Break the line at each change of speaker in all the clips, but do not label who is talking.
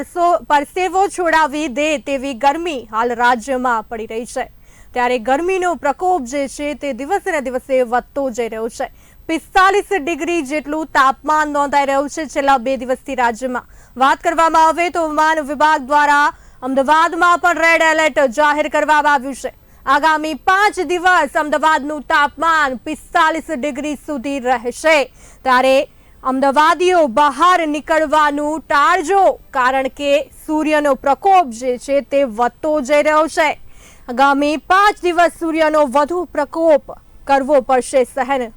પરસો, પરસેવો છોડાવી દે તેવી ગરમી હાલ રાજ્યમાં પડી રહી છે. ત્યારે ગરમીનો પ્રકોપ જે છે તે દિવસે દિવસે વધતો જઈ રહ્યો છે. પિસ્તાલીસ ડિગ્રી જેટલું તાપમાન નોંધાઈ રહ્યું છે છેલ્લા બે દિવસથી રાજ્યમાં. વાત કરવામાં આવે તો હવામાન વિભાગ દ્વારા અમદાવાદમાં પણ રેડ એલર્ટ જાહેર કરવામાં આવ્યું છે. આગામી પાંચ દિવસ અમદાવાદનું તાપમાન પિસ્તાલીસ ડિગ્રી સુધી રહેશે. ત્યારે અમદાવાદીઓ બહાર નીકળવાનું ટાળજો, કારણ કે સૂર્યનો પ્રકોપ જે છે તે વધતો જઈ રહ્યો છે. આગામી પાંચ દિવસ સૂર્યનો વધુ પ્રકોપ કરવો પડશે. સહન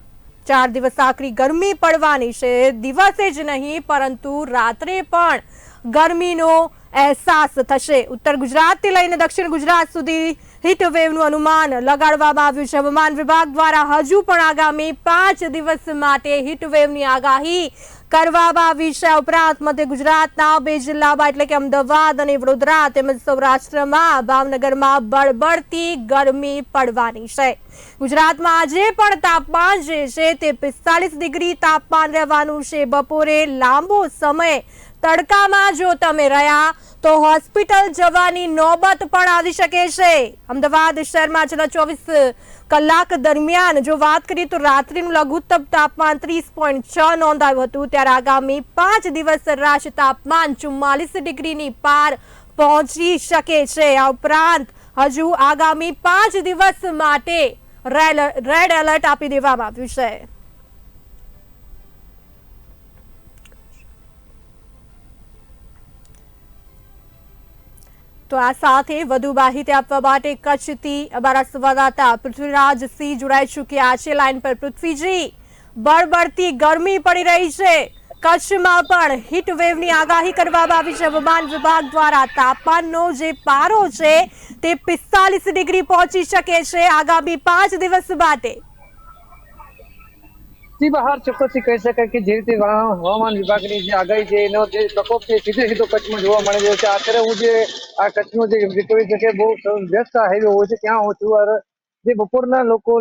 ચાર દિવસ આકરી ગરમી પડવાની છે. દિવસે જ નહીં, પરંતુ રાત્રે પણ ગરમીનો અહેસાસ થશે. ઉત્તર ગુજરાતથી લઈને દક્ષિણ ગુજરાત સુધી હીટવેવનું અનુમાન લગાડવામાં આવ્યું છે. હવામાન વિભાગ દ્વારા હજુ પણ આગામી પાંચ દિવસ માટે હીટવેવની આગાહી કરવામાં આવી છે. ઉપરાંત મધ્ય ગુજરાતના બે જિલ્લામાં એટલે કે અમદાવાદ અને વડોદરા તેમજ સૌરાષ્ટ્રમાં ભાવનગરમાં બળબડતી ગરમી પડવાની છે. ગુજરાતમાં આજે પણ તાપમાન જે છે તે પિસ્તાલીસ ડિગ્રી તાપમાન રહેવાનું છે. બપોરે લાંબો સમય તડકામાં જો તમે રહ્યા, તો હોસ્પિટલ જવાની નોબત પણ આવી શકે છે. અમદાવાદ શહેરમાં છેલ્લા ચોવીસ કલાક દરમિયાન જો વાત કરીએ તો રાત્રિનું લઘુત્તમ તાપમાન ત્રીસ પોઈન્ટ છ નોંધાયું હતું. ત્યારે આગામી પાંચ દિવસ સરેરાશ તાપમાન ચુમ્માલીસ ડિગ્રીની પાર પહોંચી શકે છે. આ ઉપરાંત હજુ આગામી પાંચ દિવસ માટે રેડ એલર્ટ આપી દેવામાં આવ્યું છે. તો આ સાથે વધુ માહિતી આપવા માટે કચ્છથી અમારા સંવાદદાતા પૃથ્વીરાજ સિંહ જોડાઈ ચૂક્યા છે. લાઈન પર પૃથ્વીજી, બળબડતી ગરમી પડી રહી છે. કચ્છમાં પણ હીટ વેવની આગાહી કરવામાં આવી છે. હવામાન વિભાગ દ્વારા તાપમાનનો જે પારો છે તે પિસ્તાલીસ ડિગ્રી પહોંચી શકે છે. આગામી પાંચ દિવસ માટે
જી બહાર ચોક્કસથી કહી શકાય કે જે રીતે હવામાન વિભાગની જે આગાહી છે, એનો જે પ્રકોપ છે, સીધે સીધો કચ્છમાં જોવા મળી રહ્યો છે આખરે હું જે આ કચ્છનો જે રિકવરી છે, બહુ વ્યસ્ત હાઈવે હોય છે, ત્યાં હું છું. જે બપોરના લોકો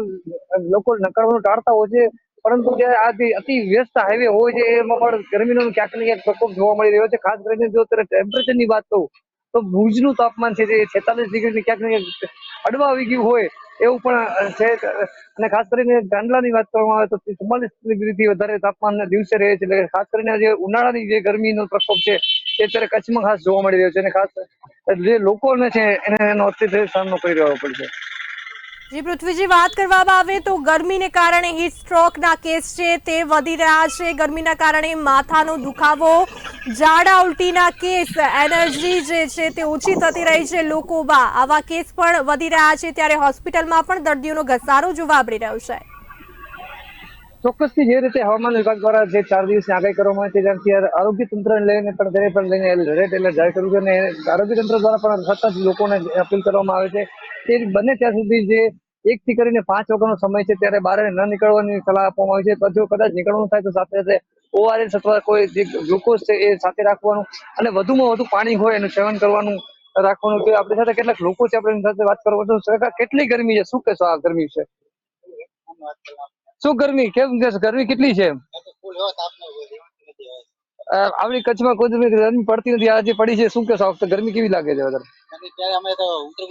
લોકો નકારવાનું ટાળતા હોય છે, પરંતુ જે આ જે અતિ વ્યસ્ત હાઈવે હોય છે, એમાં પણ ગરમીનો ક્યાંક ને ક્યાંક પ્રકોપ જોવા મળી રહ્યો છે. ખાસ કરીને જો અત્યારે ટેમ્પરેચરની વાત કહું, તો ભુજનું તાપમાન છે જે છેતાલીસ ડિગ્રી ક્યાંક ને ક્યાંક અડવા આવી ગયું હોય એવું પણ છે. અને ખાસ કરીને ગાંડલાની વાત કરવામાં આવે તો ચુમ્માલીસ ડિગ્રીથી વધારે તાપમાન દિવસે રહે છે. એટલે ખાસ કરીને જે ઉનાળાની જે ગરમીનો પ્રકોપ છે, એ અત્યારે કચ્છમાં ખાસ જોવા મળી રહ્યો છે. અને ખાસ, જે લોકોને છે, એને એનો અત્યંત સામનો કરી રહ્યો પડશે.
જી, પૃથ્વીજી, વાત કરવામાં આવે તો ગરમીને કારણે હીટ સ્ટ્રોકના કેસ છે, તે વધી રહ્યા છે. ગરમીના કારણે માથાનો દુખાવો, ઝાડા ઉલટીના કેસ, એનર્જી જે છે તે ઓછી થતી રહી છે લોકોમાં. આવા કેસ પણ વધી રહ્યા છે, ત્યારે હોસ્પિટલમાં પણ દર્દીઓનો ઘસારો જોવા મળી રહ્યો છે.
ચોક્કસથી જે રીતે હવામાન વિભાગ દ્વારા જે ચાર દિવસની આગાહી કરવામાં આવી છે ત્યારથી આરોગ્ય તંત્રને લઈને પણ તેને પણ લઈને રેડ એલર્ટ જાહેર કર્યું છે અને આરોગ્ય તંત્ર દ્વારા પણ સતત લોકોને અપીલ કરવામાં આવે છે. તે બને ત્યાં સુધી જે એક થી કરીને પાંચ વાગ્યાનો સમય છે ત્યારે બહાર ન નીકળવાની સલાહ આપવામાં આવી છે. જો કદાચ નીકળવાનું થાય તો સાથે સાથે ઓઆરએસ અથવા કોઈ જે ગ્લુકોઝ છે એ સાથે રાખવાનું અને વધુમાં વધુ પાણી હોય એનું સેવન કરવાનું રાખવાનું. તો આપણી સાથે કેટલાક લોકો છે, આપણે સાથે વાત કરવાનું તો સરકાર કેટલી ગરમી છે? શું કહેશો આ ગરમી છે શું ગરમી? કેમ કે ગરમી કેટલી છે? આપણી કચ્છમાં કોઈ ગરમી પડતી નથી. આજે પડી છે. શું કહેશો? વખતે ગરમી કેવી લાગે છે વધારે?
અમે તો ઉત્તર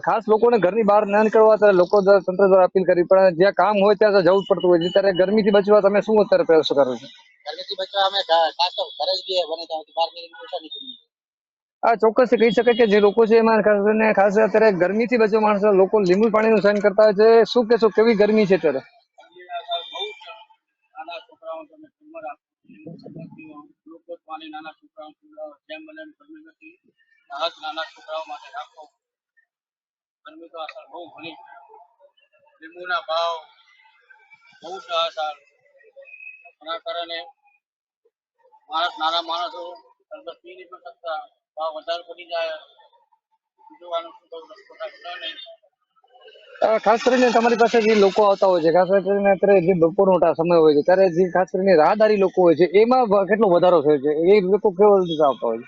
ખાસ લોકોને ઘરની બહાર ના નીકળવા ત્યારે લોકો દ્વારા તંત્ર દ્વારા અપીલ કરી. પણ જ્યાં કામ હોય ત્યાં જવું જ પડતું હોય છે. ત્યારે ગરમીથી બચવા તમે શું અત્યારે પ્રયાસો કરો છો?
ગરમીથી બચવા અમે ખાસ તો ઘરે જ બી બને ત્યાંથી બહાર નીકળીએ.
આ ચોક્કસ કહી શકાય કે જે લોકો છે એમાં ખાસ કરીને ખાસ અત્યારે ગરમીથી બચવા માણસો લોકો લીંબુ પાણીનું સેવન કરતા હોય છે. શું કહેશો? કેવી ગરમી છે અત્યારે?
ગ્લુકોઝ નાના છોકરાઓ જેમ મને ગમ્યું નથી. ખાસ નાના છોકરાઓ માટે રાખો. ગરમી તો અસર બહુ ઘણી લીંબુના ભાવ બહુ જ અસર એના કારણે માણસ નાના માણસો શરબત પી પણ શકતા ભાવ વધારે પડી જાય. બીજું શું કહું નહીં.
ખાસ કરીને તમારી પાસે જે લોકો આવતા હોય છે, ખાસ કરીને અત્યારે જે બપોરનો મોટા સમય હોય છે, ત્યારે જે ખાસ કરીને રાહદારી લોકો હોય છે, એમાં કેટલો વધારો થયો છે? એ લોકો કેવો રીતે આવતા હોય છે?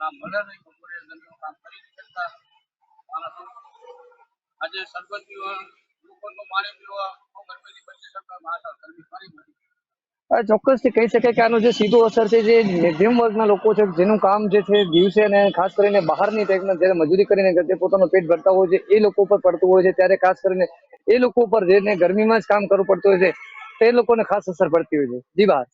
બપોરે આજે શરબત પીવા લોકો ગ્લુકોઝનું પાણી પીવા બચી શકતા
આ ચોક્કસથી કહી શકાય કે આનો જે સીધો અસર છે, જે મધ્યમ વર્ગના લોકો છે, જેનું કામ જે છે દિવસે અને ખાસ કરીને બહારની ટાઈપના જ્યારે મજૂરી કરીને જે પોતાનું પેટ ભરતા હોય છે, એ લોકો ઉપર પડતું હોય છે. ત્યારે ખાસ કરીને એ લોકો ઉપર જેને ગરમીમાં જ કામ કરવું પડતું હોય છે. તે લોકોને ખાસ અસર પડતી હોય છે. જી બહાર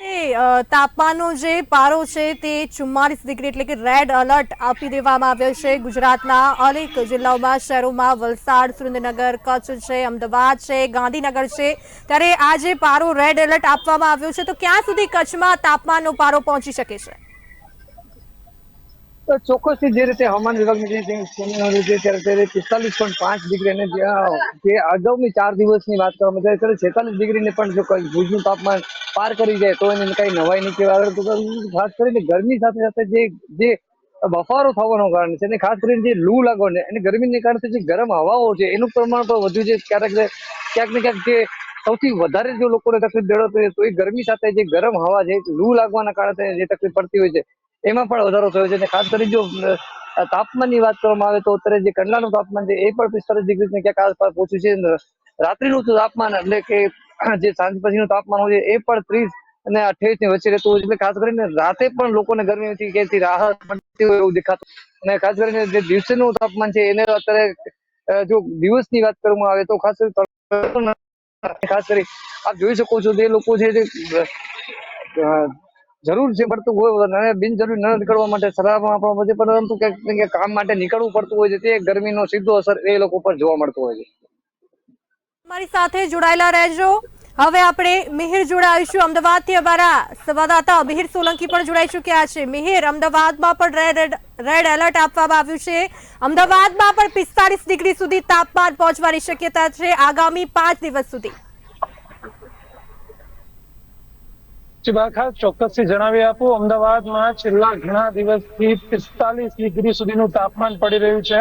તાપમાનનો જે પારો છે તે ચુમ્માલીસ ડિગ્રી એટલે કે રેડ એલર્ટ આપી દેવામાં આવ્યો છે. ગુજરાતના અનેક જિલ્લાઓમાં શહેરોમાં વલસાડ, સુરેન્દ્રનગર, કચ્છ છે, અમદાવાદ છે, ગાંધીનગર છે. ત્યારે આ જે પારો રેડ એલર્ટ આપવામાં આવ્યો છે, તો ક્યાં સુધી કચ્છમાં તાપમાનનો પારો પહોંચી શકે છે?
તો ચોક્કસથી જે રીતે હવામાન વિભાગની જે છે ત્યારે પિસ્તાલીસ પોઈન્ટ પાંચ ડિગ્રી અને જે અગાઉની ચાર દિવસની વાત કરવામાં જાય ત્યારે છેતાલીસ ડિગ્રીને પણ જો ભુજનું તાપમાન પાર કરી જાય, તો એને કઈ નવાઈ નહીં કહેવાય. તો ખાસ કરીને ગરમી સાથે સાથે જે જે બફારો થવાનો કારણ છે, અને ખાસ કરીને જે લૂ લાગવાને, અને ગરમીને કારણે જે ગરમ હવાઓ છે, એનું પ્રમાણ પણ વધ્યું છે. ક્યારેક ક્યાંક ને ક્યાંક જે સૌથી વધારે જો લોકોને તકલીફ દેડો તો એ ગરમી સાથે જે ગરમ હવા છે, લૂ લાગવાના કારણે જે તકલીફ પડતી હોય છે એમાં પણ વધારો થયો છે અને ખાસ કરી જો તાપમાનની વાત કરવામાં આવે તો અત્યારે જે કંડલાનું તાપમાન છે, એ પણ પિસ્તાલીસ ડિગ્રી ક્યાંક આસપાસ પહોંચ્યું છે. રાત્રિનું તાપમાન એટલે કે જે સાંજ પછીનું તાપમાન હોય છે, એ પણ ત્રીસ અને અઠ્યાવીસની વચ્ચે રહેતું હોય એટલે ખાસ કરીને રાતે પણ લોકોને ગરમીથી ક્યાંથી રાહત મળતી હોય એવું દેખાતું. અને ખાસ કરીને જે દિવસેનું તાપમાન છે, એને અત્યારે જો દિવસની વાત કરવામાં આવે તો ખાસ કરી ખાસ કરી આપ જોઈ શકો છો જે લોકો છે જે જરૂર છે પડતું હોય બિનજરૂરી ન નીકળવા માટે શરાબમાં પણ વધે પરંતુ કે કામ માટે નીકળવું પડતું હોય છે, તે ગરમીનો સીધો અસર એ લોકો પર જોવા મળતો હોય છે.
મારી સાથે જોડાયેલા રહેજો. હવે આપણે મિહિર જોડાઈશું. અમદાવાદથી અમારા સંવાદદાતા મિહિર સોલંકી પણ જોડાઈ ચૂક્યા છે. મિહિર, અમદાવાદમાં પણ રેડ રેડ એલર્ટ આપવામાં આવ્યું છે. અમદાવાદમાં પણ પિસ્તાલીસ ડિગ્રી સુધી તાપમાન પહોંચવાની શક્યતા છે આગામી પાંચ દિવસ સુધી.
ખાસ ચોક્કસથી જણાવી આપું. અમદાવાદમાં છેલ્લા ઘણા દિવસથી પિસ્તાલીસ ડિગ્રી સુધીનું તાપમાન પડી રહ્યું છે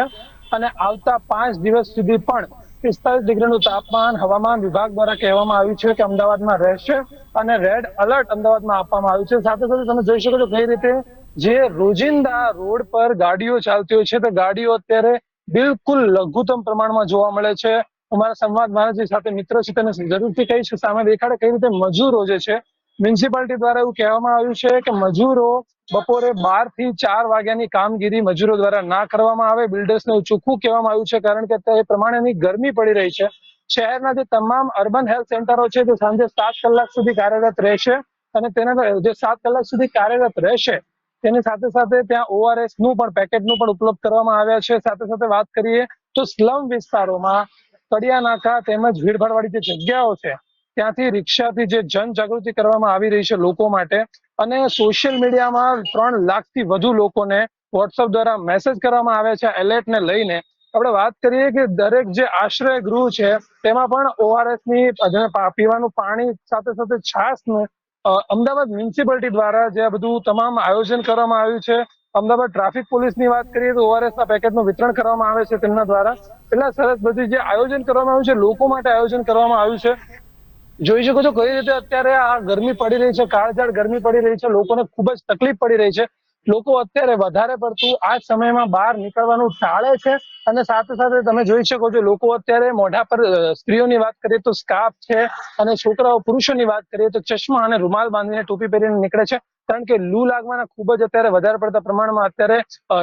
અને આવતા પાંચ દિવસ સુધી પણ પિસ્તાલીસ ડિગ્રીનું તાપમાન હવામાન વિભાગ દ્વારા કહેવામાં આવ્યું છે કે અમદાવાદમાં રહેશે અને રેડ એલર્ટ અમદાવાદમાં આપવામાં આવ્યું છે. સાથે સાથે તમે જોઈ શકો છો કઈ રીતે જે રોજિંદા રોડ પર ગાડીઓ ચાલતી હોય છે, તો ગાડીઓ અત્યારે બિલકુલ લઘુત્તમ પ્રમાણમાં જોવા મળે છે. અમારા સંવાદ મહારાજ સાથે મિત્ર છે, તેને જરૂરથી કહીશ સામે દેખાડે કઈ રીતે મજૂરો જે છે મ્યુનિસિપાલિટી દ્વારા એવું કહેવામાં આવ્યું છે કે મજૂરો બપોરે બારથી ચાર વાગ્યાની કામગીરી મજૂરો દ્વારા ના કરવામાં આવે, બિલ્ડર્સને ચોખ્ખું કહેવામાં આવ્યું છે કારણ કે એ પ્રમાણેની ગરમી પડી રહી છે. શહેરના જે તમામ અર્બન હેલ્થ સેન્ટરો છે તે સાંજે સાત કલાક સુધી કાર્યરત રહેશે અને તેના જે સાત કલાક સુધી કાર્યરત રહેશે તેની સાથે સાથે ત્યાં ઓઆરએસનું પણ પેકેટનું પણ ઉપલબ્ધ કરવામાં આવ્યા છે. સાથે સાથે વાત કરીએ તો સ્લમ વિસ્તારોમાં કડિયા નાકા તેમજ ભીડભાડ વાળી જે જગ્યાઓ છે ત્યાંથી રિક્ષાથી જે જનજાગૃતિ કરવામાં આવી રહી છે લોકો માટે અને સોશિયલ મીડિયામાં ત્રણ લાખથી વધુ લોકોને વોટ્સઅપ દ્વારા મેસેજ કરવામાં આવે છે એલર્ટ ને લઈને. આપણે વાત કરીએ કે દરેક જે આશ્રય ગૃહ છે, તેમાં પણ ઓઆરએસની પીવાનું પાણી સાથે સાથે છાસનું અમદાવાદ મ્યુનિસિપાલિટી દ્વારા જે બધું તમામ આયોજન કરવામાં આવ્યું છે. અમદાવાદ ટ્રાફિક પોલીસની વાત કરીએ તો ઓઆરએસ ના પેકેટનું વિતરણ કરવામાં આવે છે તેમના દ્વારા. એટલા સરસ બધી જે આયોજન કરવામાં આવ્યું છે, લોકો માટે આયોજન કરવામાં આવ્યું છે. જોઈ શકો છો કઈ રીતે અત્યારે આ ગરમી પડી રહી છે, કાળઝાળ ગરમી પડી રહી છે, લોકોને ખૂબ જ તકલીફ પડી રહી છે. લોકો અત્યારે વધારે પડતું આ સમયમાં બહાર નીકળવાનું ટાળે છે અને સાથે સાથે તમે જોઈ શકો છો લોકો અત્યારે મોઢા પર સ્ત્રીઓની વાત કરીએ તો સ્કાર્ફ છે અને છોકરાઓ પુરુષોની વાત કરીએ તો ચશ્મા અને રૂમાલ બાંધીને ટોપી પહેરીને નીકળે છે. કારણ કે લૂ લાગવાના ખૂબ જ અત્યારે વધારે પડતા પ્રમાણમાં અત્યારે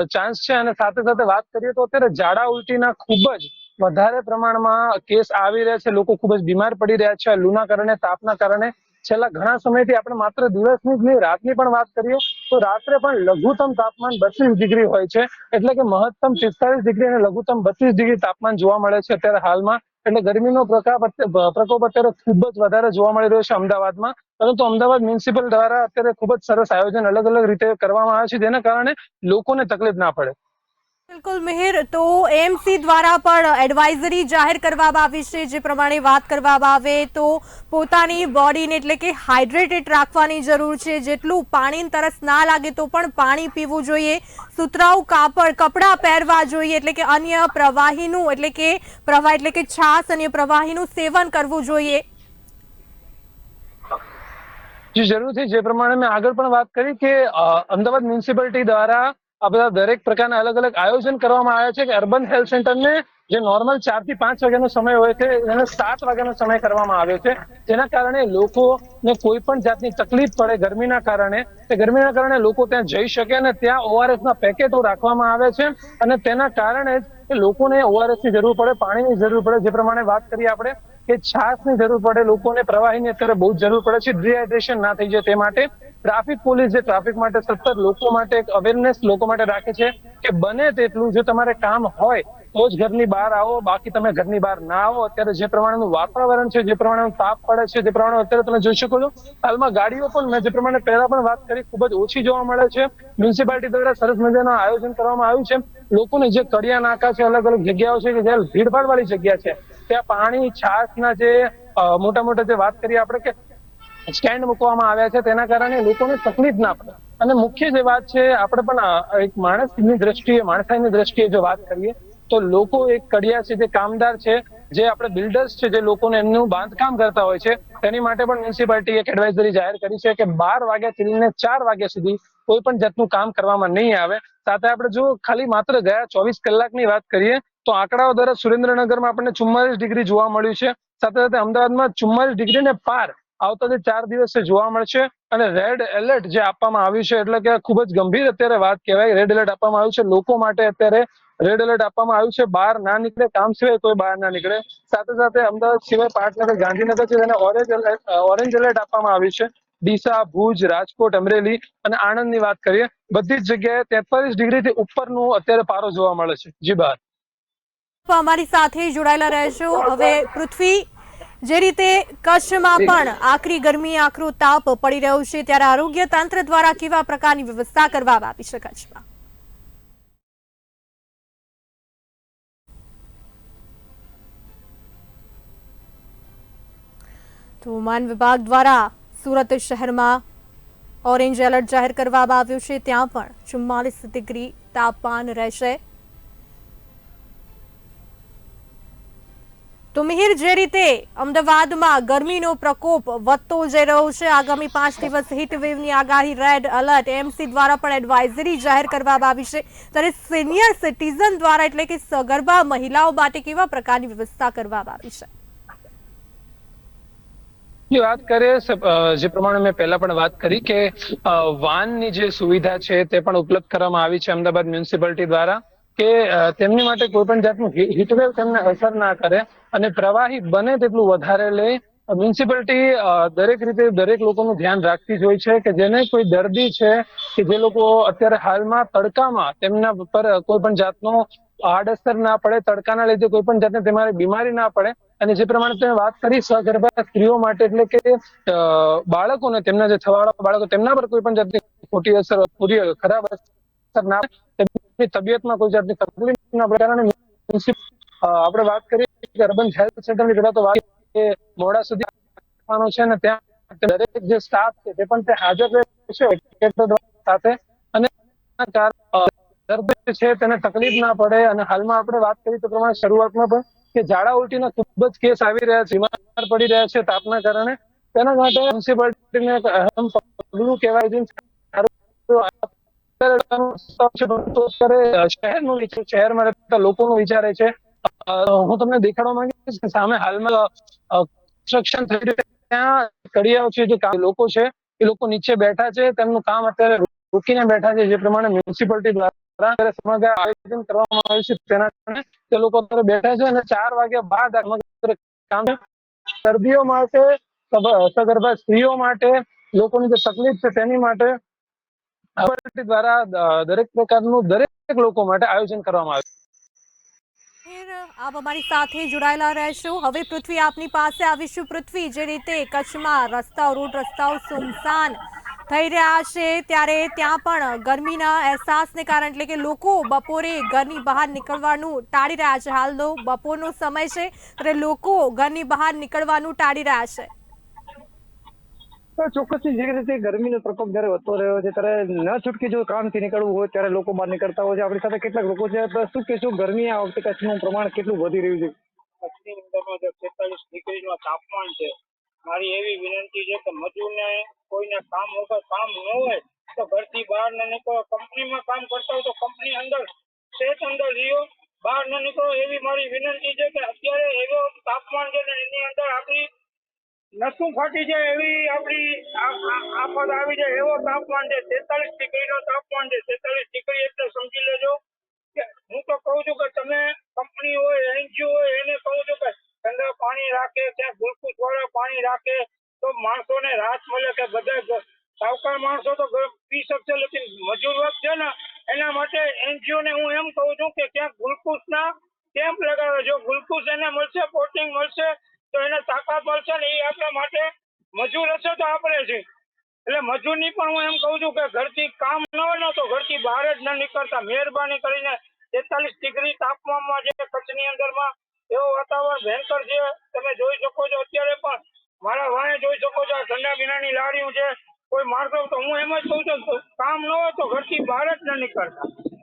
ચાન્સ છે અને સાથે સાથે વાત કરીએ તો અત્યારે ઝાડા ઉલટીના ખૂબ જ વધારે પ્રમાણમાં કેસ આવી રહ્યા છે, લોકો ખૂબ જ બીમાર પડી રહ્યા છે લૂના કારણે, તાપના કારણે. છેલ્લા ઘણા સમયથી આપણે માત્ર દિવસની જ નહીં, રાતની પણ વાત કરીએ, તો રાત્રે પણ લઘુત્તમ તાપમાન બત્રીસ ડિગ્રી હોય છે, એટલે કે મહત્તમ પિસ્તાલીસ ડિગ્રી અને લઘુત્તમ બત્રીસ ડિગ્રી તાપમાન જોવા મળે છે અત્યારે હાલમાં. એટલે ગરમીનો પ્રકાપ પ્રકોપ અત્યારે ખૂબ જ વધારે જોવા મળી રહ્યો છે અમદાવાદમાં. પરંતુ અમદાવાદ મ્યુનિસિપલ દ્વારા અત્યારે ખૂબ જ સરસ આયોજન અલગ અલગ રીતે કરવામાં આવે છે, જેના કારણે લોકોને તકલીફ ના પડે.
બિલકુલ મિહિર, તો એમસી દ્વારા પણ એડવાઇઝરી જાહેર કરવામાં આવી છે, જે પ્રમાણે વાત કરવામાં આવે તો પોતાની બોડીને એટલે કે હાઇડ્રેટેડ રાખવાની જરૂર છે. જેટલું પાણી તરસ ના લાગે તો પણ પાણી પીવું જોઈએ. સુતરાઉ કાપડ, કપડાં પહેરવા જોઈએ, એટલે કે અન્ય પ્રવાહીનું, એટલે કે પ્રવાહ એટલે કે છાસ અન્ય પ્રવાહીનું સેવન કરવું જોઈએ.
જી, જરૂરથી. જે પ્રમાણે મેં આગળ પણ વાત કરી કે અમદાવાદ મ્યુનિસિપાલિટી દ્વારા આ બધા દરેક પ્રકારના અલગ અલગ આયોજન કરવામાં આવ્યા છે કે અર્બન હેલ્થ સેન્ટરને જે નોર્મલ ચારથી પાંચ વાગ્યાનો સમય હોય છે, એને સાત વાગ્યાનો સમય કરવામાં આવ્યો છે. જેના કારણે લોકોને કોઈ પણ જાતની તકલીફ પડે ગરમીના કારણે, તે ગરમીના કારણે લોકો ત્યાં જઈ શકે અને ત્યાં ઓઆરએસ ના પેકેટો રાખવામાં આવે છે અને તેના કારણે જ લોકોને ઓઆરએસની જરૂર પડે, પાણીની જરૂર પડે. જે પ્રમાણે વાત કરીએ આપણે કે છાસની જરૂર પડે, લોકોને પ્રવાહીની અત્યારે બહુ જરૂર પડે છે. ડિહાઇડ્રેશન ના થઈ જાય તે માટે. ટ્રાફિક પોલીસ જે ટ્રાફિક માટે સતત લોકો માટે એક અવેરનેસ લોકો માટે રાખે છે કે બને તેટલું જો તમારે કામ હોય તો જ ઘરની બહાર આવો, બાકી તમે ઘરની બહાર ના આવો. અત્યારે જે પ્રમાણેનું વાતાવરણ છે, જે પ્રમાણેનું તાપ પડે છે, જે પ્રમાણે અત્યારે તમે જોઈ શકો છો, હાલમાં ગાડીઓ પણ મેં જે પ્રમાણે પહેલા પણ વાત કરી, ખૂબ જ ઓછી જોવા મળે છે. મ્યુનિસિપાલિટી દ્વારા સરસ મજાનું આયોજન કરવામાં આવ્યું છે. લોકોને જે કડિયા નાકા છે, અલગ અલગ જગ્યાઓ છે કે જ્યાં ભીડભાડ વાળી જગ્યા છે, ત્યાં પાણી, છાશના જે મોટા મોટા જે વાત કરીએ આપણે કે સ્ટેન્ડ મૂકવામાં આવ્યા છે, તેના કારણે લોકોને તકલીફ ના પડે. અને મુખ્ય જે વાત છે, આપણે પણ એક માણસની દ્રષ્ટિએ, માણસાઈની દ્રષ્ટિએ જો વાત કરીએ, તો લોકો એક કડિયા છે, જે કામદાર છે, જે આપણે બિલ્ડર્સ છે, જે લોકોને એમનું બાંધકામ કરતા હોય છે, તેની માટે પણ મ્યુનિસિપાલિટી એક એડવાઇઝરી જાહેર કરી છે કે બાર વાગ્યાથી લઈને ચાર વાગ્યા સુધી કોઈ પણ જાતનું કામ કરવામાં નહીં આવે. સાથે આપણે જો ખાલી માત્ર ગયા ચોવીસ કલાકની વાત કરીએ, તો આંકડાઓ દ્વારા સુરેન્દ્રનગરમાં આપણને ચુમ્માલીસ ડિગ્રી જોવા મળ્યું છે. સાથે સાથે અમદાવાદમાં ચુમ્માલીસ ડિગ્રી ને પાર આવતા જે ચાર દિવસે જોવા મળશે. અને રેડ એલર્ટ જે આપવામાં આવ્યું છે, એટલે કે ખૂબ જ ગંભીર અત્યારે વાત કહેવાય રેડ એલર્ટ આપવામાં આવ્યું છે. લોકો માટે અત્યારે રેડ એલર્ટ આપવામાં આવ્યું છે, બહાર ના નીકળે, કામ સિવાય કોઈ બહાર ના નીકળે. સાથે સાથે અમદાવાદ સિવાય પાટનગર, ગાંધીનગર છે તેને ઓરેન્જ ઓરેન્જ એલર્ટ આપવામાં આવ્યું છે. ડીસા, ભુજ, રાજકોટ, અમરેલી અને આણંદની વાત કરીએ, બધી જ જગ્યાએ તેતાલીસ ડિગ્રીથી ઉપરનું અત્યારે પારો જોવા મળે છે. જી બહાર.
અમારી સાથે જોડાયેલા રહેશો. હવે પૃથ્વી જે રીતે કચ્છમાં પણ આકરી ગરમી, આકરો તાપ પડી રહ્યો છે, ત્યારે આરોગ્ય તંત્ર દ્વારા કેવા પ્રકારની વ્યવસ્થા કરવામાં આવી છે કચ્છમાં? તો હવામાન વિભાગ દ્વારા સુરત શહેરમાં ઓરેન્જ એલર્ટ જાહેર કરવામાં આવ્યું છે, ત્યાં પણ ચુમ્માલીસ ડિગ્રી તાપમાન રહેશે. તો મિહિર, જે રીતે અમદાવાદમાં ગરમીનો પ્રકોપ વધતો જઈ રહ્યો છે, આગામી પાંચ દિવસ હીટ વેવની આગાહી રેડ એલર્ટ એમસી દ્વારા પણ એડવાઇઝરી જાહેર કરવામાં આવી છે. ત્યારે સિનિયર સિટીઝન દ્વારા એટલે કે સગર્ભા મહિલાઓ માટે કેવા પ્રકારની વ્યવસ્થા કરવામાં આવી છે?
વાત કરીએ જે પ્રમાણે મેં પહેલા પણ વાત કરી કે વાનની જે સુવિધા છે તે પણ ઉપલબ્ધ કરવામાં આવી છે અમદાવાદ મ્યુનિસિપાલિટી દ્વારા. કે તેમની માટે કોઈ પણ જાતનું હીટવેવ તેમને અસર ના કરે અને પ્રવાહી બને તેટલું વધારે લે. મ્યુનિસિપાલિટી દરેક રીતે દરેક લોકોનું ધ્યાન રાખતી જ હોય છે કે જેને કોઈ દર્દી છે કે જે લોકો અત્યારે હાલમાં તડકામાં તેમના પર કોઈ પણ જાતનો આડઅસર ના પડે, તડકાના લીધે કોઈ પણ જાતની તમારી બીમારી ના પડે અને જે પ્રમાણે તમે વાત કરી સગર્ભા સ્ત્રીઓ માટે એટલે કે બાળકોને તેમના જે થવાળા બાળકો તેમના પર કોઈ પણ જાતની ખોટી અસર પૂરી ખરાબ અસર ના પડે. તબિયતમાં કોઈ જાતની તકલીફ ના કારણે આપણે વાત કરીએ કે અર્બન હેલ્થ સેન્ટરની પહેલા તો વાત કે મોડા સુધી રાખવાનો છે ને ત્યાં દરેક જે સ્ટાફ છે, તે પણ તે હાજર રહે છે educator દ્વારા સાથે. અને દર્દી છે તેને તકલીફ ના પડે. અને હાલમાં આપણે વાત કરી તો પ્રમાણે શરૂઆતમાં પણ કે ઝાડા ઉલટીના ખૂબ જ કેસ આવી રહ્યા છે, બીમાર પડી રહ્યા છે તાપના કારણે. તેના માટે મ્યુનિસિપાલિટીને અહમ પગલું કહેવાય છે. અત્યારે શહેરનું વિચાર શહેરમાં રહેતા લોકોનું વિચારે છે. હું તમને દેખાડવા માંગીશ કે સામે હાલમાં કન્સ્ટ્રક્શન થઈ રહ્યું ત્યાં કડિયાઓ છે, જે લોકો છે, એ લોકો નીચે બેઠા છે. તેમનું કામ અત્યારે રોકીને બેઠા છે, જે પ્રમાણે મ્યુનિસિપાલિટી દ્વારા સમગ્ર આયોજન કરવામાં આવ્યું છે. તેના કારણે તે લોકો અત્યારે બેઠા છે અને ચાર વાગ્યા બાદ કામ દર્દીઓ માટે સગ- સગર્ભા સ્ત્રીઓ માટે, લોકોની જે તકલીફ છે તેની માટે મ્યુનિસિપાલિટી દ્વારા દરેક પ્રકારનું દરેક લોકો માટે આયોજન કરવામાં આવ્યું.
આપ અમારી સાથે જોડાયેલા રહેશો. હવે પૃથ્વી આપની પાસે આવીશું. પૃથ્વી જે રીતે કચ્છમાં રસ્તાઓ, રોડ રસ્તાઓ સુમસાન થઈ રહ્યા છે, ત્યારે ત્યાં પણ ગરમીના અહેસાસને કારણે, એટલે કે લોકો બપોરે ઘરની બહાર નીકળવાનું ટાળી રહ્યા છે. હાલનો બપોરનો સમય છે, ત્યારે લોકો ઘરની બહાર નીકળવાનું ટાળી રહ્યા છે.
ચોક્કસથી જે રીતે ગરમીનો પ્રકોપ જ્યારે વધતો રહ્યો છે, ત્યારે ન છૂટકે જો કામથી નીકળવું હોય, ત્યારે લોકો બહાર નીકળતા હોય છે. આપણી સાથે કેટલાક લોકો છે શું કહેશું, ગરમી આ વખતે કચ્છનું પ્રમાણ કેટલું વધી રહ્યું છે?
કચ્છની અંદરમાં જે તેતાલીસ ડિગ્રીનું તાપમાન છે, મારી એવી વિનંતી છે કે મજૂરને કોઈને કામ વગર કામ ન હોય, તો ઘરથી બહાર ન નીકળો. કંપનીમાં કામ કરતા હોય તો કંપની અંદર સેટ અંદર રહ્યો.
બહાર ન નીકળો એવી મારી વિનંતી છે કે અત્યારે એવો તાપમાન છે ને એની અંદર આપણી નસું ફાટી જાય એવી આપણી આફત આવી જાય એવો તાપમાન છે. તેતાલીસ ડિગ્રી નો તાપમાન છે. તેતાલીસ ડિગ્રી એટલે સમજી લેજો કે હું તો કહું છું કે તમે કંપની હોય એનજીઓ હોય, એને કહું છું કે ઠંડા પાણી રાખે ત્યાં ગ્લુકોઝ વાળા પાણી રાખે, તો માણસોને રાહત મળે કે બધા સાવકાર માણસો તો પી શકશે, લેકિન મજૂર વર્ગ છે ને, એના માટે એનજીઓ ને હું એમ કહું છું કે ત્યાં ગ્લુકોઝ ના કેમ્પ લગાવે જો ગ્લુકોઝ એને મળશે પ્રોટીન મળશે તો એને તાકાત મળશે ને એ આપણા માટે મજૂર હશે તો આપણે છે. એટલે મજૂરની પણ હું એમ કહું છું કે ઘરથી કામ ન હોય તો ઘરથી બહાર જ ન નીકળતા. મહેરબાની કરીને તેતાલીસ ડિગ્રી તાપમાનમાં જે કચ્છની અંદરમાં એવું વાતાવરણ ભયંકર છે, તમે જોઈ શકો છો અત્યારે પણ. મારા વાણે જોઈ શકો છો આ ઠંડા પીણાની લારીઓ છે. કોઈ માણસો તો હું એમ જ કહું છું કામ ન હોય તો ઘરથી બહાર જ ન નીકળતા.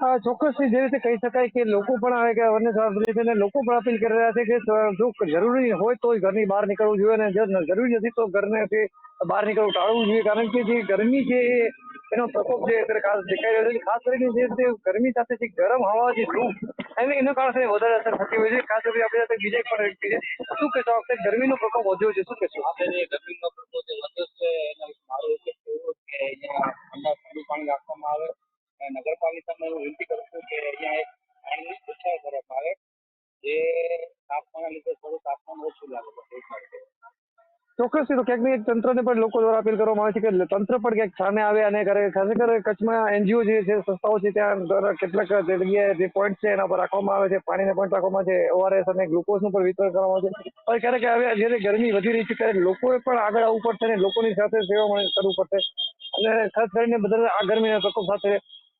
ચોક્કસથી જે રીતે કહી શકાય કે લોકો પણ આવે કે વન્ય સંરક્ષણ લોકો પણ અપીલ કરી રહ્યા છે કે જો જરૂરી હોય તો ઘરની બહાર નીકળવું જોઈએ અને જો જરૂરી નથી તો ઘરનેથી બહાર નીકળવું ટાળવું જોઈએ. કારણ કે જે ગરમી છે એનો પ્રકોપ જે અત્યારે ખાસ દેખાઈ રહ્યો છે ખાસ કરીને જે રીતે ગરમી સાથે જે ગરમ હવા જે ધૂળ એને, એના કારણે વધારે અસર થતી હોય છે. ખાસ કરીને આપણી સાથે બીજા પણ વ્યક્તિ છે. શું કહેશો વખતે ગરમીનો પ્રકોપ વધ્યો છે? શું કહેશો?
આપણે ગરમીનો પ્રકોપ વધ્યો છે, એના મારું કે ઠંડા ઠંડુ પાણી રાખવામાં આવે. અને નગરપાલિકાને હું વિનંતી કરું છું કે અહીંયા એક પાણીની સુવિધા કરવામાં આવે જે તાપમાનના લીધે થોડું તાપમાન ઓછું લાગે છે માટે.
તો ક્યાંક ને ક્યાંક તંત્રને પણ લોકો દ્વારા અપીલ કરવામાં આવે છે કે તંત્ર પણ ક્યાંક સામે આવે અને કરે ખાસ કરી કચ્છમાં એનજીઓ જે છે, સંસ્થાઓ છે, ત્યાં દ્વારા કેટલાક જગ્યાએ જે પોઈન્ટ છે એના પર રાખવામાં આવે છે, પાણીને પોઈન્ટ રાખવામાં છે ઓઆરએસ અને ગ્લુકોઝનું પણ વિતરણ કરવામાં આવે છે. હવે ક્યારેક હવે જ્યારે ગરમી વધી રહી છે, ત્યારે લોકોએ પણ આગળ આવવું પડશે અને લોકોની સાથે સેવા કરવું પડશે. અને ખાસ કરીને બધા આ ગરમીના પ્રકોપ સાથે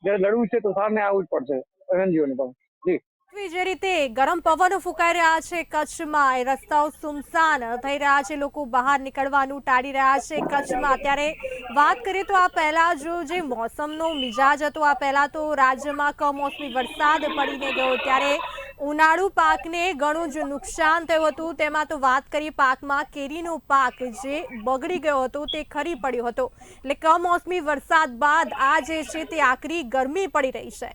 જ્યારે લડવું છે તો સામે આવવું જ પડશે. એનજીઓને પણ જી.
જે રીતે ગરમ પવનો ફૂંકાઈ રહ્યા છે કચ્છમાં? એ રસ્તાઓ સુમસાન થઈ રહ્યા છે, લોકો બહાર નીકળવાનું ટાળી રહ્યા છે કચ્છમાં. ત્યારે વાત કરીએ તો આ પહેલા જો જે મોસમનો મિજાજ હતો, આ પહેલા તો રાજ્યમાં કમોસમી વરસાદ પડીને ગયો. ત્યારે ઉનાળુ પાકને ઘણું જ નુકસાન થયું હતું. તેમાં તો વાત કરીએ પાકમાં કેરીનો પાક જે બગડી ગયો હતો, તે ખરી પડ્યો હતો. એટલે કમોસમી વરસાદ બાદ આ જે છે તે આકરી ગરમી પડી રહી છે.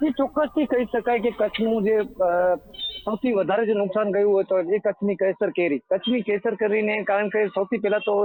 એ ચોક્કસથી કહી શકાય કે કચ્છનું જે સૌથી વધારે જે નુકસાન ગયું હોય તો એ કચ્છની કેસર કેરી. કચ્છની કેસર કેરીને કારણ કે સૌથી પહેલા તો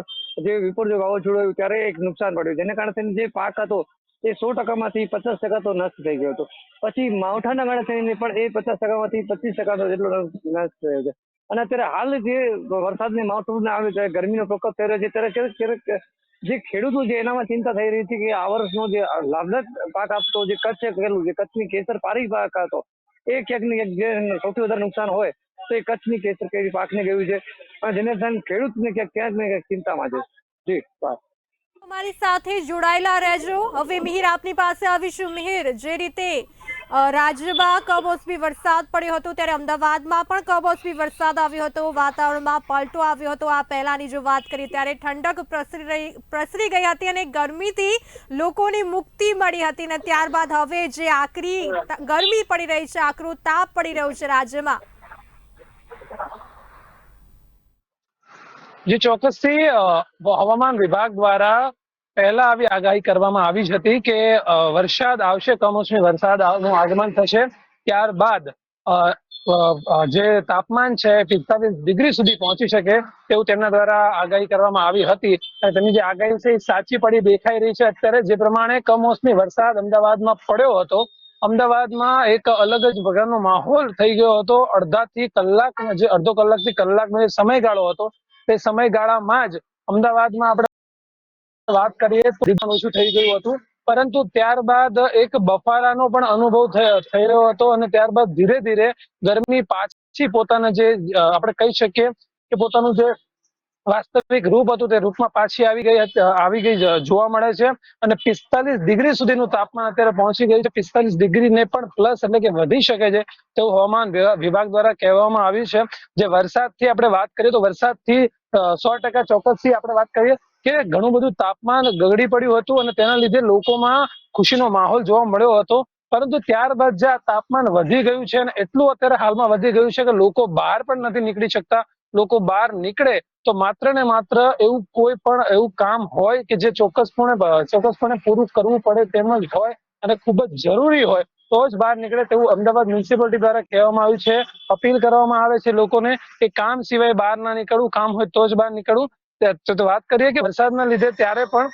જે વિપર્યય વાવાઝોડું આવ્યું ત્યારે એક નુકસાન પડ્યું. જેને કારણે તેનો જે પાક હતો એ સો ટકામાંથી પચાસ ટકા તો નષ્ટ થઈ ગયો હતો. પછી માવઠાના કારણે થઈને પણ એ પચાસ ટકામાંથી પચીસ ટકાનો જેટલો નષ્ટ થયો છે. અને અત્યારે હાલ જે વરસાદની માવઠું આવે છે ગરમીનો પ્રકોપ થઈ છે, ત્યારે ક્યારેક ક્યારેક જે ખેડૂતો છે, એનામાં ચિંતા થઈ રહી હતી કે આ વર્ષનો જે લાભદાયક પાક આપતો, જે કચ્છે કરેલું જે કચ્છની કેસર પારી પાક હતો, એ ક્યાંક જે સૌથી વધારે નુકસાન હોય, તો એ કચ્છની કેસર કેરી પાકને ગયું છે? અને જેને કારણે ખેડૂતને ક્યાંક ક્યાંક ને ક્યાંક ચિંતામાં છે. જી, બસ.
અમારી સાથે જોડાયેલા રહેજો. હવે મિહિર આપની પાસે આવીશું. મિહિર, જે રીતે રાજ્યમાં કમોસમી વરસાદ પડ્યો હતો ત્યારે અમદાવાદમાં પણ કમોસમી વરસાદ આવ્યો હતો. વાતાવરણમાં પલટો આવ્યો હતો. આ પહેલાની જો વાત કરીએ ત્યારે ઠંડક પ્રસરી રહી, પ્રસરી ગઈ હતી અને ગરમીથી લોકોની મુક્તિ મળી હતી અને ત્યારબાદ હવે જે આકરી ગરમી પડી રહી છે, આકરું તાપ પડી રહ્યું છે રાજ્યમાં.
જે, ચોક્કસથી હવામાન વિભાગ દ્વારા પહેલા આવી આગાહી કરવામાં આવી જ હતી કે વરસાદ આવશે કમોસમી વરસાદ આગમન થશે, ત્યારબાદ જે તાપમાન છે પિસ્તાલીસ ડિગ્રી સુધી પહોંચી શકે તેવું તેમના દ્વારા આગાહી કરવામાં આવી હતી. અને તેમની જે આગાહી છે એ સાચી પડી દેખાઈ રહી છે. અત્યારે જે પ્રમાણે કમોસમી વરસાદ અમદાવાદમાં પડ્યો હતો, અમદાવાદમાં એક અલગ જ પ્રકારનો માહોલ થઈ ગયો હતો. અડધાથી કલાક જે, અડધો કલાકથી કલાકનો જે સમયગાળો હતો, તે સમયગાળામાં જ અમદાવાદમાં આપણે વાત કરીએ તો ઓછું થઈ ગયું હતું. પરંતુ ત્યારબાદ એક બફારાનો પણ અનુભવ થઈ રહ્યો હતો અને ત્યારબાદ ધીરે ધીરે ગરમી પાછી પોતાના જે આપણે કહી શકીએ કે પોતાનું જે વાસ્તવિક રૂપ હતું તે રૂપમાં પાછી આવી ગઈ આવી ગઈ જોવા મળે છે. અને પિસ્તાલીસ ડિગ્રી સુધીનું તાપમાન અત્યારે પહોંચી ગયું છે. પિસ્તાલીસ ડિગ્રી ને પણ પ્લસ એટલે કે વધી શકે છે તેવું હવામાન વિભાગ દ્વારા કહેવામાં આવ્યું છે. જે વરસાદથી આપણે વાત કરીએ તો વરસાદથી સો ટકા ચોક્કસથી આપણે વાત કરીએ કે ઘણું બધું તાપમાન ગગડી પડ્યું હતું અને તેના લીધે લોકોમાં ખુશીનો માહોલ જોવા મળ્યો હતો. પરંતુ ત્યારબાદ જે તાપમાન વધી ગયું છે અને એટલું અત્યારે હાલમાં વધી ગયું છે કે લોકો બહાર પણ નથી નીકળી શકતા. લોકો બહાર નીકળે તો માત્ર ને માત્ર એવું કોઈ પણ એવું કામ હોય કે જે ચોક્કસપણે ચોક્કસપણે પૂરું કરવું પડે તેમ જ હોય અને ખૂબ જ જરૂરી હોય તો જ બહાર નીકળે તેવું અમદાવાદ મ્યુનિસિપાલિટી દ્વારા કહેવામાં આવ્યું છે. અપીલ કરવામાં આવે છે લોકોને કે કામ સિવાય બહાર ના નીકળવું, કામ હોય તો જ બહાર નીકળવું. તે- વાત કરીએ કે વરસાદના લીધે ત્યારે પણ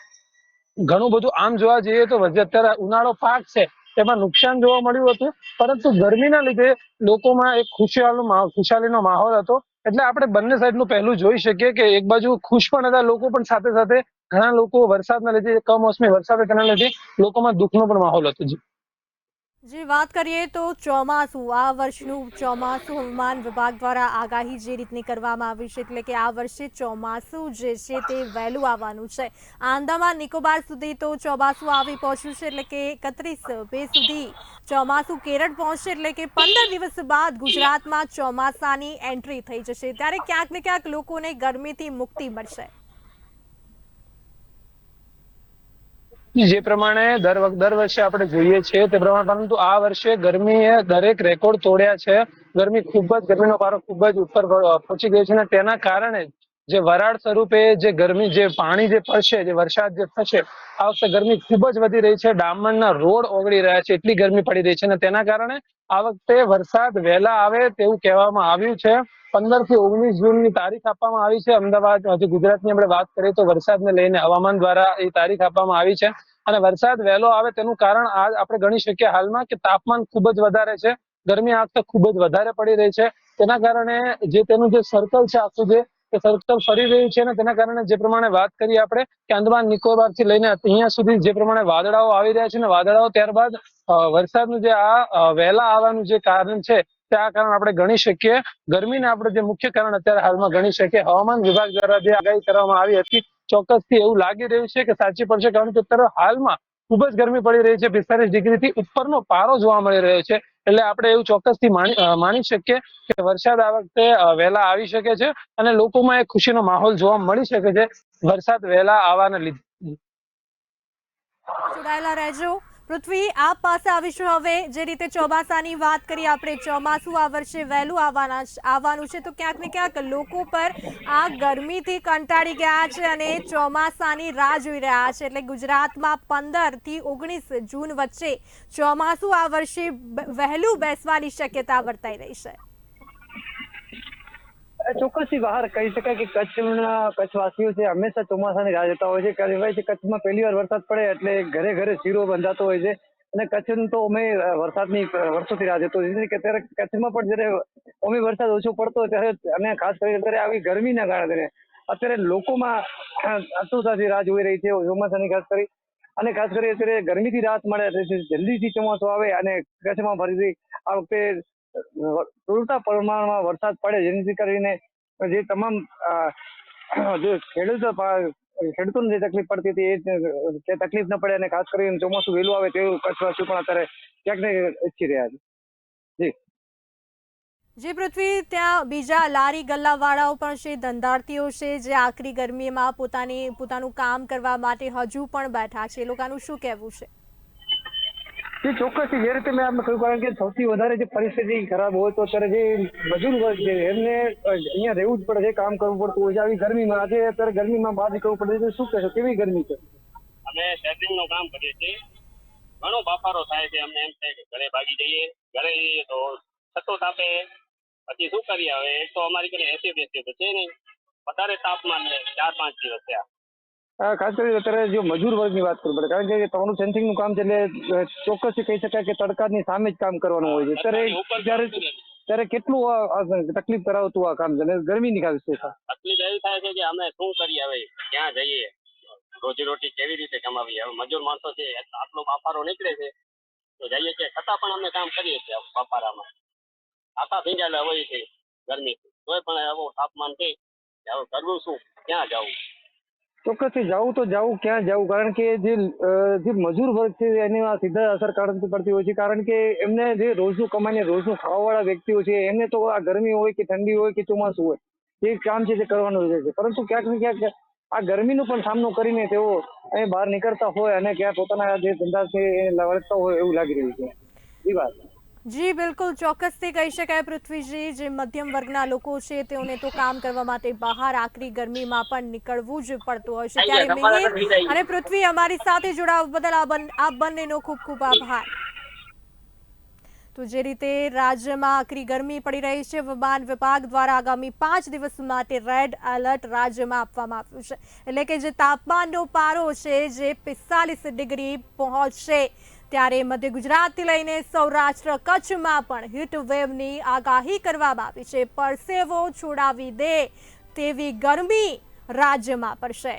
ઘણું બધું આમ જોવા જઈએ તો અત્યારે ઉનાળો પાક છે, તેમાં નુકસાન જોવા મળ્યું હતું. પરંતુ ગરમીના લીધે લોકોમાં એક માહોલ ખુશાલીનો માહોલ હતો. એટલે આપણે બંને સાઈડનું પહેલું જોઈ શકીએ કે એક બાજુ ખુશ પણ હતા લોકો, પણ સાથે સાથે ઘણા લોકો વરસાદના લીધે કમોસમી વરસાદ તેના લીધે લોકોમાં દુઃખનો પણ માહોલ હતો. જી,
વાત કરીએ તો ચોમાસું, આ વર્ષનું ચોમાસું હવામાન વિભાગ દ્વારા આગાહી જે રીતની કરવામાં આવી છે, એટલે કે આ વર્ષે ચોમાસું જે છે તે વહેલું આવવાનું છે. આંદામાન નિકોબાર સુધી તો ચોમાસું આવી પહોંચ્યું છે, એટલે કે એકત્રીસ બે સુધી ચોમાસું કેરળ પહોંચશે, એટલે કે પંદર દિવસ બાદ ગુજરાતમાં ચોમાસાની એન્ટ્રી થઈ જશે. ત્યારે ક્યાંક ને ક્યાંક લોકોને ગરમીથી મુક્તિ મળશે.
જે પ્રમાણે દર દર વર્ષે આપણે જોઈએ છીએ તે પ્રમાણે, પરંતુ આ વર્ષે ગરમીએ દરેક રેકોર્ડ તોડ્યા છે. ગરમી ખૂબ જ, ગરમીનો પારો ખૂબ જ ઉપર પહોંચી ગયો છે અને તેના કારણે જે વરાળ સ્વરૂપે જે ગરમી, જે પાણી જે પડશે, જે વરસાદ જે થશે, આ વખતે ગરમી ખૂબ જ વધી રહી છે. ડામણના રોડ ઓગળી રહ્યા છે, એટલી ગરમી પડી રહી છે અને તેના કારણે આ વખતે વરસાદ વહેલા આવે તેવું કહેવામાં આવ્યું છે. પંદરથી ઓગણીસ જૂનની તારીખ આપવામાં આવી છે. અમદાવાદ હજી ગુજરાતની આપણે વાત કરીએ તો વરસાદને લઈને હવામાન દ્વારા એ તારીખ આપવામાં આવી છે અને વરસાદ વહેલો આવે તેનું કારણ આ આપણે ગણી શકીએ હાલમાં કે તાપમાન ખૂબ જ વધારે છે. ગરમી આ વખતે ખૂબ જ વધારે પડી રહી છે. તેના કારણે જે તેનું જે સર્કલ છે આખું જે તે સર્કલ ફરી રહ્યું છે અને તેના કારણે જે પ્રમાણે વાત કરી આપણે કે અંદમાન નિકોબારથી લઈને અહીંયા સુધી જે પ્રમાણે વાદળાઓ આવી રહ્યા છે અને વાદળાઓ ત્યારબાદ વરસાદનું જે આ વહેલા આવવાનું જે કારણ છે તે આ કારણ આપણે ગણી શકીએ. ગરમીને આપણે જે મુખ્ય કારણ અત્યારે હાલમાં ગણી શકીએ. હવામાન વિભાગ દ્વારા જે આગાહી કરવામાં આવી હતી, ચોક્કસથી એવું લાગી રહ્યું છે કે સાચી પડશે, કારણ કે અત્યારે હાલમાં ખૂબ જ ગરમી પડી રહી છે, પિસ્તાલીસ ડિગ્રી થી ઉપરનો પારો જોવા મળી રહ્યો છે. એટલે આપણે એવું ચોક્કસથી થી માની શકીએ કે વરસાદ આ વખતે વહેલા આવી શકે છે અને લોકોમાં એક ખુશીનો માહોલ જોવા મળી શકે છે વરસાદ વહેલા આવવાના લીધે.
જોડાયેલા રહેજો. પૃથ્વી, આપ પાસે આવીશું હવે. જે રીતે ચોમાસાની વાત કરી, આપણે ચોમાસું આ વર્ષે વહેલું આવવાના આવવાનું છે. તો ક્યાંક ને ક્યાંક લોકો પર આ ગરમીથી કંટાળી ગયા છે અને ચોમાસાની રાહ જોઈ રહ્યા છે. એટલે ગુજરાતમાં પંદરથી ઓગણીસ જૂન વચ્ચે ચોમાસું આ વર્ષે વહેલું બેસવાની શક્યતા વર્તાઈ રહી છે.
ચોક્કસથી બહાર કહી શકાય કે કચ્છના કચ્છવાસીઓ છે, હંમેશા ચોમાસાની રાહ જોતા હોય છે. કહેવાય છે, કચ્છમાં પહેલી વાર વરસાદ પડે એટલે ઘરે ઘરે શીરો બંધાતો હોય છે. અને કચ્છનું તો અમે વરસાદની વર્ષોથી રાહ જોતો હોય કે ત્યારે કચ્છમાં પણ જ્યારે અમે વરસાદ ઓછો પડતો ત્યારે અને ખાસ કરીને અત્યારે આવી ગરમીના કારણે અત્યારે લોકોમાં આતુરતાથી રાહ જોઈ રહી છે, ચોમાસાની ખાસ કરી. અને ખાસ કરી અત્યારે ગરમીથી રાહત મળે જલ્દીથી ચોમાસું આવે અને કચ્છમાં ફરીથી આ વખતે પૂરતા પ્રમાણમાં વરસાદ પડે જેથી કરીને જે તમામ જે ખેડૂતો ખેડૂતોને જે તકલીફ પડતી હતી, એ તકલીફ ન પડે અને ખાસ કરીને ચોમાસું વહેલું આવે તેવું કચ્છવાસી પણ અત્યારે ક્યાંક ને ઈચ્છી રહ્યા છે. જી.
જે પૃથ્વી, ત્યાં બીજા લારી ગલ્લાવાળાઓ પણ છે, ધંધાર્થીઓ છે, જે આકરી ગરમીમાં પોતાની, પોતાનું કામ કરવા માટે હજુ પણ બેઠા છે. એ લોકોનું શું કહેવું છે?
જે ચોક્કસથી જે રીતે મેં આપને કહ્યું, કારણ કે સૌથી વધારે જે પરિસ્થિતિ ખરાબ હોય તો અત્યારે જે મજૂર વર્ગ છે, એમને અહીંયા રહેવું જ પડે છે, કામ કરવું પડતું હોય છે. આવી ગરમીમાં આજે અત્યારે ગરમીમાં બહાર નીકળવું પડે છે. શું કહેશો, કેવી ગરમી છે?
અમે સેટિંગનું કામ કરીએ છીએ. ઘણો બફારો થાય છે અમને એમ થાય કે ઘરે ભાગી જઈએ, ઘરે જઈએ તો છતો તાપે. પછી શું કરીએ હવે? એક તો અમારી ઘરે એસી બેસી તો છે નહીં. વધારે તાપમાન ચાર પાંચ દિવસ થયા.
ખાસ કરીને અત્યારે જો મજૂર વર્ગની વાત કરવી પડે કારણ કે તમારું સેન્સિંગનું કામ છે એટલે ચોક્કસ કહી શકાય કે તડકાની સામે જ કામ કરવાનું હોય છે. અત્યારે
કામ
ત્યારે ત્યારે કેટલું તકલીફ કરાવતું આ કામ છે અને ગરમીની ખાસ છે
તકલીફ એવી થાય છે કે અમે શું કરીએ હવે? ક્યાં જઈએ? રોજીરોટી કેવી રીતે કમાવીએ? હવે મજૂર માણસો છે આટલો બાફારો નીકળે છે તો જઈએ છીએ છતાં પણ અમે કામ કરીએ છીએ બાફારામાં આખા ભીંજાયેલા હોય છે ગરમી તોય પણ આવું તાપમાન છે હવે કરવું શું? ક્યાં જવું?
ચોક્કસથી જવું તો જવું ક્યાં જવું કારણ કે જે જે મજૂર વર્ગ છે, એની આ સીધા અસર કારણ પડતી હોય છે. કારણ કે એમને જે રોજનું કમાઈને, રોજનું ખાવાવાળા વ્યક્તિઓ છે, એમને તો આ ગરમી હોય કે ઠંડી હોય કે ચોમાસું હોય, એ કામ છે તે કરવાનું રહે છે પરંતુ ક્યાંક ને ક્યાંક આ ગરમીનો પણ સામનો કરીને તેઓ અહીં બહાર નીકળતા હોય અને ક્યાં પોતાના જે ધંધા છે એ લવડતા હોય એવું લાગી રહ્યું છે. એ વાત.
જી બિલકુલ. ચોક્કસથી કહી શકાય પૃથ્વીજી જે મધ્યમ વર્ગના લોકો છે તેઓને તો કામ કરવા માટે બહાર આકરી ગરમીમાં પણ નીકળવું જ પડતું હોય છે. ત્યારે મિહિર અને પૃથ્વી અમારી સાથે જોડાવા બદલ આ બંનેનો ખૂબ ખૂબ આભાર. તો જે રીતે રાજ્યમાં આકરી ગરમી પડી રહી છે હવામાન વિભાગ દ્વારા આગામી પાંચ દિવસ માટે રેડ એલર્ટ રાજ્યમાં આપવામાં આવ્યું છે. એટલે કે જે તાપમાનનો પારો છે જે પિસ્તાલીસ ડિગ્રી પહોંચશે. ત્યારે મધ્ય ગુજરાતથી લઈને સૌરાષ્ટ્ર કચ્છમાં પણ હીટ વેવની આગાહી કરવામાં આવી છે. પરસેવો છોડાવી દે તેવી ગરમી રાજ્યમાં પડશે.